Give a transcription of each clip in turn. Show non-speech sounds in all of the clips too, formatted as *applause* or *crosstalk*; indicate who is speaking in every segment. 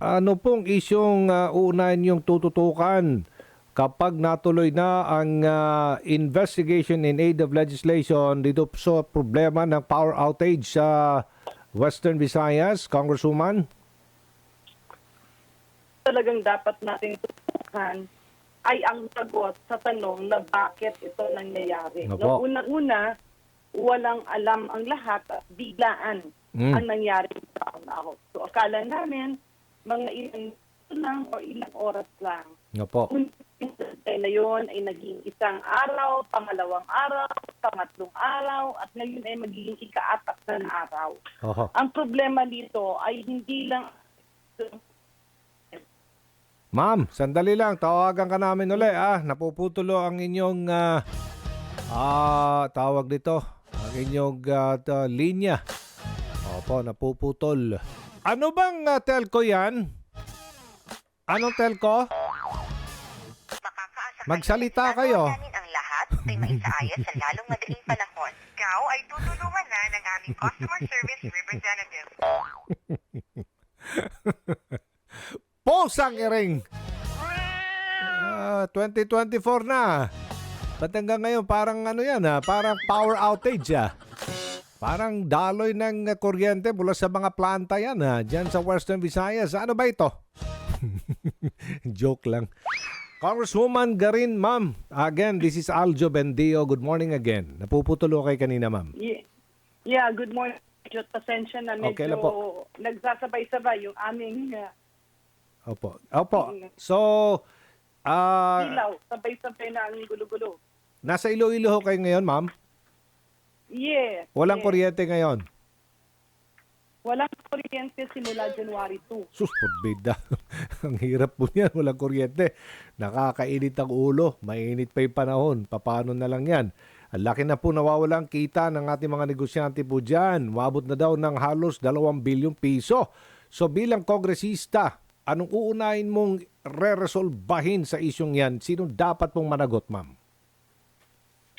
Speaker 1: ano pong isyong uh, uunahin yung tututukan kapag natuloy na ang ah, investigation in aid of legislation dito sa problema ng power outage sa Western Visayas, Congresswoman?
Speaker 2: talagang dapat nating tutukan ay ang sagot sa tanong na bakit ito nangyayari.
Speaker 1: Opo.
Speaker 2: No, unang-una, walang alam ang lahat at biglaan
Speaker 1: Mm.
Speaker 2: ang nangyari sa out. So akala namin mga ilang lang o ilang oras lang.
Speaker 1: Opo.
Speaker 2: Kung na yon ay naging isang araw, pangalawang araw, pangatlong araw, at ngayon ay magiging ikaapat na araw.
Speaker 1: Oho.
Speaker 2: Ang problema dito ay hindi lang
Speaker 1: Ma'am, sandali lang. Tawagan ka namin uli. Ah. Napuputulo ang inyong ah, ah, tawag dito. Ang inyong ta- linya. Opo, napuputol. Ano bang ah, telco yan? Anong telco? Magsalita kayo.
Speaker 3: ang lahat ay maisaayos sa lalong madaling panahon. Ikaw ay tutulungan na ng aming customer service representative. *laughs*
Speaker 1: Posang iring! Ah, 2024 na. Ba't hanggang ngayon parang ano yan ha? Parang power outage ah. Parang daloy ng uh, kuryente mula sa mga planta yan ha. Diyan sa Western Visayas. Ano ba ito? *laughs* Joke lang. Congresswoman Garin, ma'am. Again, this is Aljo Bendio. Good morning again. Napuputulo kay kanina, ma'am.
Speaker 2: Yeah, yeah good morning. Medyo pasensya na medyo
Speaker 1: Okay lang po.
Speaker 2: nagsasabay-sabay yung aming uh,
Speaker 1: Opo. Opo. So, ah,
Speaker 2: ilaw. Sabay-sabay na ang gulo-gulo.
Speaker 1: nasa Iloilo ho kayo ngayon, ma'am?
Speaker 2: Yeah.
Speaker 1: Walang
Speaker 2: yeah.
Speaker 1: kuryente ngayon.
Speaker 2: Walang kuryente simula January 2.
Speaker 1: Sus, porbida. *laughs* ang hirap po niyan, walang kuryente. Nakakainit ang ulo, mainit pa yung panahon. Paano na lang yan? Ang laki na po nawawalang kita ng ating mga negosyante po dyan. Umabot na daw ng halos 2 bilyong piso. So bilang kongresista, anong uunahin mong re-resolbahin sa isyong yan? Sino dapat pong managot, ma'am?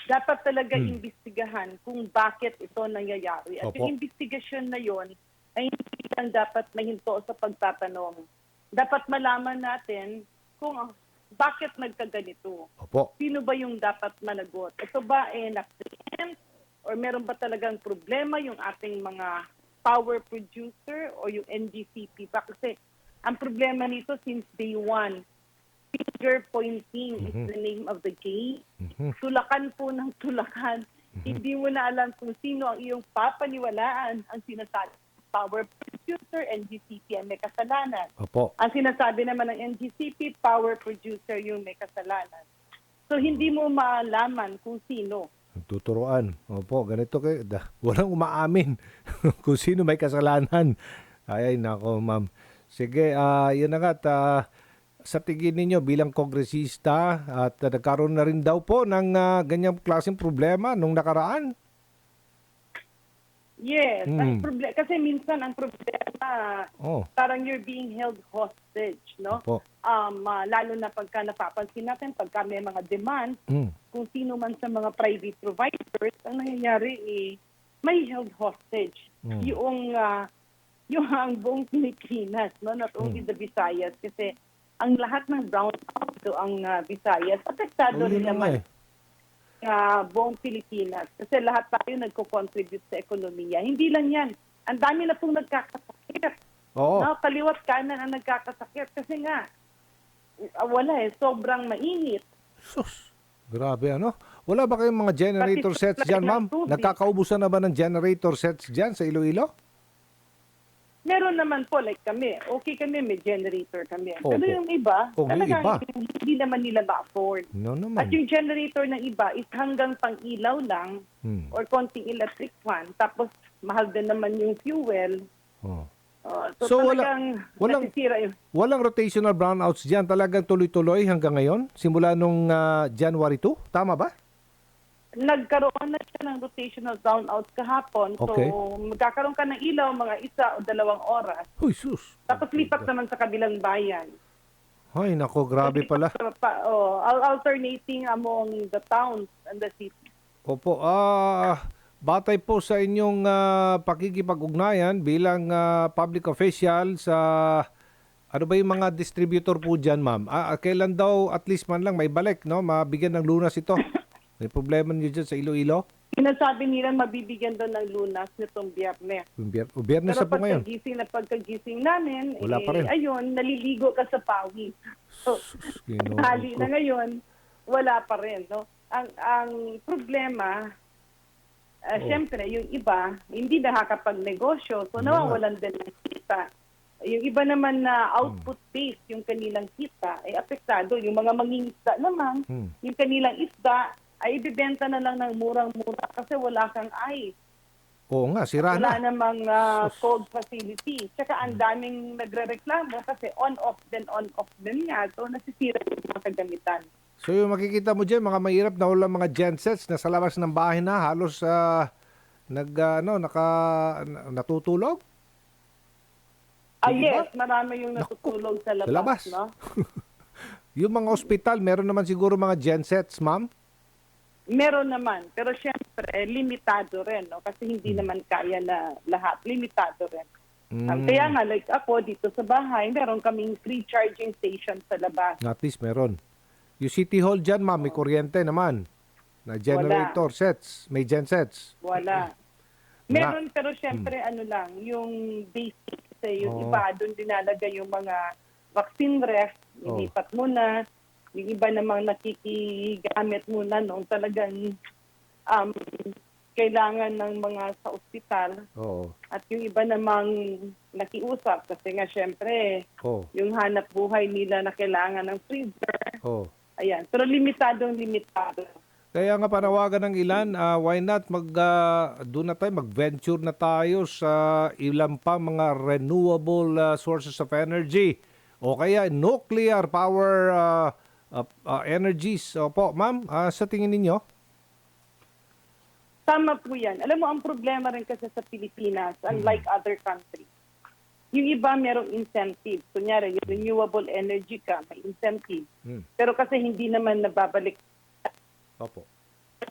Speaker 2: Dapat talaga
Speaker 1: Hmm.
Speaker 2: imbestigahan kung bakit ito nangyayari. At
Speaker 1: Opo.
Speaker 2: yung investigasyon na yon ay hindi lang dapat mahinto sa pagtatanong. Dapat malaman natin kung bakit nagkaganito.
Speaker 1: Opo.
Speaker 2: Sino ba yung dapat managot? Ito ba eh na-preempt or meron ba talagang problema yung ating mga power producer o yung NGCP pa? Kasi ang problema nito since day one, finger pointing is the name of the game.
Speaker 1: Mhm.
Speaker 2: Tulakan po ng tulakan. Hindi mo na alam kung sino ang iyong papaniwalaan ang sinasabi. Power producer, NGCP ang may kasalanan.
Speaker 1: Opo.
Speaker 2: Ang sinasabi naman ng NGCP, power producer yung may kasalanan. So hindi mo malaman kung sino.
Speaker 1: Tuturuan. Opo, ganito kayo. Da, walang umaamin *laughs* kung sino may kasalanan. Ay, ay, nako, ma'am. Sige, ah yun na nga. ah, sa tingin ninyo bilang kongresista at ah, nagkaroon na rin daw po ng ah, ganyang klaseng problema nung nakaraan.
Speaker 2: Yes,
Speaker 1: Hmm.
Speaker 2: ang proble- kasi minsan ang problema,
Speaker 1: Oh,
Speaker 2: parang you're being held hostage, no?
Speaker 1: opo.
Speaker 2: Um, ah, lalo na pagka napapansin natin, pagka may mga demand,
Speaker 1: Mm.
Speaker 2: kung sino man sa mga private providers, ang nangyayari eh, may held hostage.
Speaker 1: Mm.
Speaker 2: Yung, ah, yung ang buong Pilipinas, no? not
Speaker 1: Hmm.
Speaker 2: only the Visayas, kasi ang lahat ng brownout do ang ah, Visayas, apektado rin naman
Speaker 1: eh.
Speaker 2: ah, buong Pilipinas. Kasi lahat tayo nagko-contribute sa ekonomiya. Hindi lang yan. Ang dami na pong nagkakasakit.
Speaker 1: Oo.
Speaker 2: No, kaliwat kanan ang nagkakasakit. Kasi nga, ah, wala eh, sobrang mainit.
Speaker 1: Sus, grabe ano. Wala ba kayong mga generator
Speaker 2: Pati
Speaker 1: sets dyan, ma'am? Nagkakaubusan na ba ng generator sets dyan sa Iloilo?
Speaker 2: Meron naman po, like kami, okay kami, may generator kami.
Speaker 1: Opo.
Speaker 2: Pero yung iba,
Speaker 1: Oh, yung
Speaker 2: talagang
Speaker 1: iba.
Speaker 2: hindi naman nila ma-afford.
Speaker 1: No
Speaker 2: At
Speaker 1: naman.
Speaker 2: yung generator ng iba is hanggang pang-ilaw lang
Speaker 1: Hmm.
Speaker 2: or konting electric fan. Tapos mahal din naman yung fuel.
Speaker 1: Oh.
Speaker 2: Uh, so,
Speaker 1: So, wala-
Speaker 2: talagang
Speaker 1: walang-
Speaker 2: nasisira yung...
Speaker 1: Walang rotational brownouts dyan. Talagang tuloy-tuloy hanggang ngayon? Simula nung ah, January 2? Tama ba?
Speaker 2: Nagkaroon na siya ng rotational brownout kahapon.
Speaker 1: Okay.
Speaker 2: So magkakaroon ka ng ilaw mga isa o dalawang oras.
Speaker 1: Uy, sus.
Speaker 2: Tapos lipat naman sa kabilang bayan.
Speaker 1: Ay, nako, grabe pala.
Speaker 2: Pa, pa- oh, al- alternating among the towns and the cities.
Speaker 1: Opo, ah, batay po sa inyong ah, pakikipag-ugnayan bilang ah, public official sa Ano ba yung mga distributor po dyan, ma'am? Ah, ah, kailan daw at least man lang may balik, no? Mabigyan ng lunas ito. May problema niyo dyan sa Iloilo?
Speaker 2: Sinasabi nila mabibigyan daw ng lunas nitong biyernes.
Speaker 1: Bier- o, Biyernes
Speaker 2: Pero
Speaker 1: na po ngayon.
Speaker 2: pagkagising na pagkagising namin,
Speaker 1: Wala
Speaker 2: eh,
Speaker 1: pa rin.
Speaker 2: ayun, naliligo ka sa pawis. So,
Speaker 1: Ginoo
Speaker 2: hali
Speaker 1: ko.
Speaker 2: na ngayon, wala pa rin. No? Ang, ang problema, uh,
Speaker 1: Oh.
Speaker 2: syempre, yung iba, hindi nakakapag-negosyo, so nawawalan din ng kita. Yung iba naman na
Speaker 1: Hmm.
Speaker 2: output-based, yung kanilang kita, ay apektado. Yung mga mangingisda naman,
Speaker 1: Hmm.
Speaker 2: yung kanilang isda, ay ibibenta na lang ng murang-mura kasi wala kang ice.
Speaker 1: Oo nga, sira
Speaker 2: Wala
Speaker 1: na.
Speaker 2: namang ah, cold facility. Tsaka ang daming nagre-reklamo kasi on-off din, on-off din nga. So nasisira yung mga kagamitan.
Speaker 1: So yung makikita mo dyan, mga mahirap na wala mga gensets na sa labas ng bahay na halos ah, nag, ah, ano, naka, na- natutulog?
Speaker 2: Ah, yes, marami yung natutulog sa labas.
Speaker 1: Sa labas.
Speaker 2: No? *laughs*
Speaker 1: Yung mga ospital, meron naman siguro mga gensets, ma'am?
Speaker 2: Meron naman. Pero syempre, limitado rin. No? Kasi hindi naman kaya na lahat. Limitado rin.
Speaker 1: Mm,
Speaker 2: Um, kaya nga, like ako, dito sa bahay, meron kaming free charging station sa labas.
Speaker 1: At least meron. Yung City Hall dyan, ma'am, may kuryente naman. Na generator sets, may gensets.
Speaker 2: Wala. Meron, pero syempre, ano lang, yung basic. Kasi yung
Speaker 1: Oo.
Speaker 2: iba, doon dinalagay yung mga vaccine ref,
Speaker 1: Oo.
Speaker 2: ilipat muna. Yung iba namang nakikigamit muna nung talagang um, kailangan ng mga sa ospital.
Speaker 1: Oo.
Speaker 2: At yung iba namang nakiusap kasi nga syempre,
Speaker 1: Oo.
Speaker 2: yung hanap buhay nila na kailangan ng freezer.
Speaker 1: Oo.
Speaker 2: Ayan. Pero limitadong limitado.
Speaker 1: Kaya nga panawagan ng ilan, ah, why not mag ah, doon na tayo mag-venture na tayo sa ilang pa mga renewable ah, sources of energy o kaya nuclear power ah, ah, ah, energies. Opo, ma'am, ah, sa tingin ninyo?
Speaker 2: Tama po yan. Alam mo, ang problema rin kasi sa Pilipinas, unlike other countries, yung iba merong incentive. Kunyari, yung renewable energy ka, may incentive.
Speaker 1: Hmm.
Speaker 2: Pero kasi hindi naman nababalik
Speaker 1: Opo.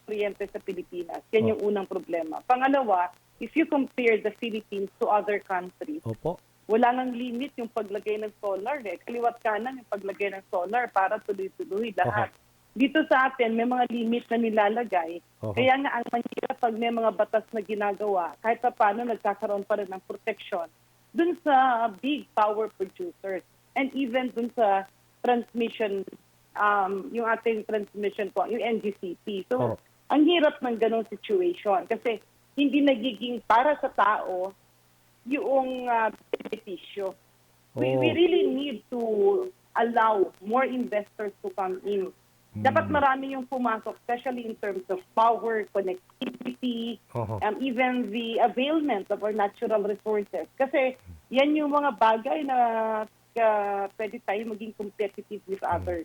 Speaker 2: kuryente sa Pilipinas. Yan yung unang problema. Pangalawa, if you compare the Philippines to other countries,
Speaker 1: Opo.
Speaker 2: Wala nang limit yung paglagay ng solar. Eh. Kaliwat kanan yung paglagay ng solar para tuloy-tuloy lahat. Dito sa atin, may mga limit na nilalagay.
Speaker 1: Oho.
Speaker 2: Kaya nga ang mahirap pag may mga batas na ginagawa, kahit pa paano nagkakaroon pa rin ng protection dun sa big power producers and even dun sa transmission, um, yung ating transmission po, yung NGCP. So,
Speaker 1: Oho.
Speaker 2: ang hirap ng ganong situation kasi hindi nagiging para sa tao yung uh, benepisyo. We,
Speaker 1: Oh.
Speaker 2: we really need to allow more investors to come in. Dapat marami yung pumasok, especially in terms of power, connectivity,
Speaker 1: Oho.
Speaker 2: um, even the availment of our natural resources. Kasi yan yung mga bagay na uh, pwede tayo maging competitive with others.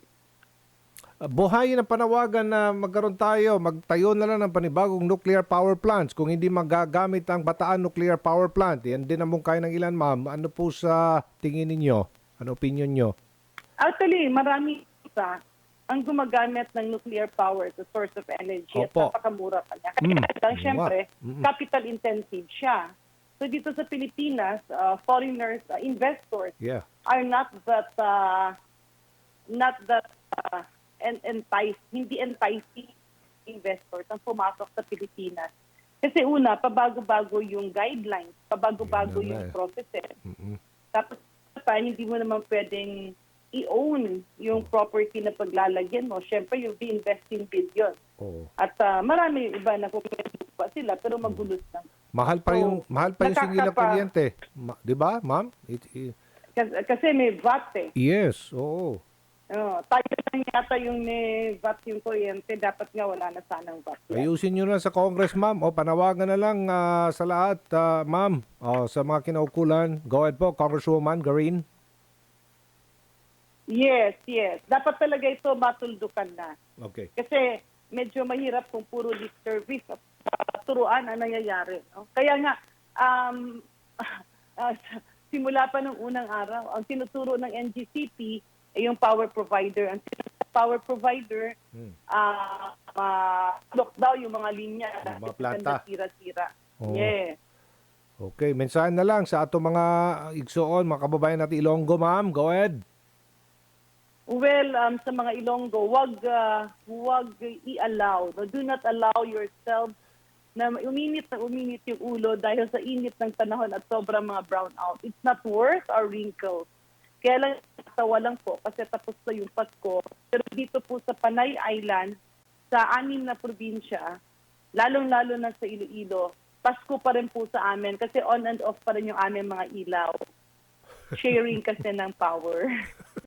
Speaker 1: Buhayin ang panawagan na magkaroon tayo, magtayo na lang ng panibagong nuclear power plants kung hindi magagamit ang Bataan Nuclear Power Plant. Yan din ang mungkay ng ilan, ma'am. Ano po sa tingin ninyo? Ano opinion nyo?
Speaker 2: Actually, marami isa ang gumagamit ng nuclear power as a source of energy at
Speaker 1: Opo.
Speaker 2: napakamura pa niya. Kaya
Speaker 1: Mm,
Speaker 2: lang,
Speaker 1: oo
Speaker 2: syempre.
Speaker 1: Mm-mm.
Speaker 2: capital intensive siya. So dito sa Pilipinas, uh, foreigners, uh, investors
Speaker 1: Yeah.
Speaker 2: are not that uh, not that uh, en- entice, hindi enticing investors ang pumasok sa Pilipinas. Kasi una, pabago-bago yung guidelines, pabago-bago
Speaker 1: Yun
Speaker 2: yung
Speaker 1: eh.
Speaker 2: processes. Tapos pa, hindi mo naman pwedeng i-own yung property na paglalagyan mo. Siyempre, you'll be investing billion.
Speaker 1: Oo.
Speaker 2: At ah, marami yung iba na pa sila, pero magulos lang.
Speaker 1: Mahal pa
Speaker 2: So,
Speaker 1: yung mahal pa yung singilang kuryente. Ma- 'Di ba, ma'am? It- i-
Speaker 2: Kasi, kasi may VAT eh.
Speaker 1: yes, oo.
Speaker 2: Oh, tayo lang yata yung may VAT yung kuryente. Dapat nga wala na sanang VAT. yan.
Speaker 1: Ayusin nyo na sa Congress, ma'am. O panawagan na lang ah, sa lahat, ah, ma'am. O, sa mga kinaukulan. Go ahead po, Congresswoman Garin.
Speaker 2: Yes, yes. Dapat talaga ito matuldukan na.
Speaker 1: Okay.
Speaker 2: Kasi medyo mahirap kung puro lip service at uh, turuan ang nangyayari. No? Kaya nga, um, *laughs* ah, simula pa nung unang araw, ang tinuturo ng NGCP yung power provider. Ang power provider,
Speaker 1: Hmm.
Speaker 2: ah ah, lock daw yung mga linya.
Speaker 1: Yung mga planta.
Speaker 2: Nasira-sira.
Speaker 1: Oo.
Speaker 2: Yes.
Speaker 1: Okay, mensahe na lang sa ato mga igsoon, mga kababayan natin Ilonggo, ma'am. Go ahead.
Speaker 2: Well, um, sa mga Ilonggo, wag, uh, wag i-allow. No? Do not allow yourself na uminit na uminit yung ulo dahil sa init ng panahon at sobrang mga brownout. It's not worth our wrinkles. Kaya lang, tawa lang po kasi tapos na yung Pasko. Pero dito po sa Panay Island, sa anim na probinsya, lalong-lalo na sa Iloilo, Pasko pa rin po sa amin kasi on and off pa rin yung aming mga ilaw. Sharing kasi ng power. *laughs*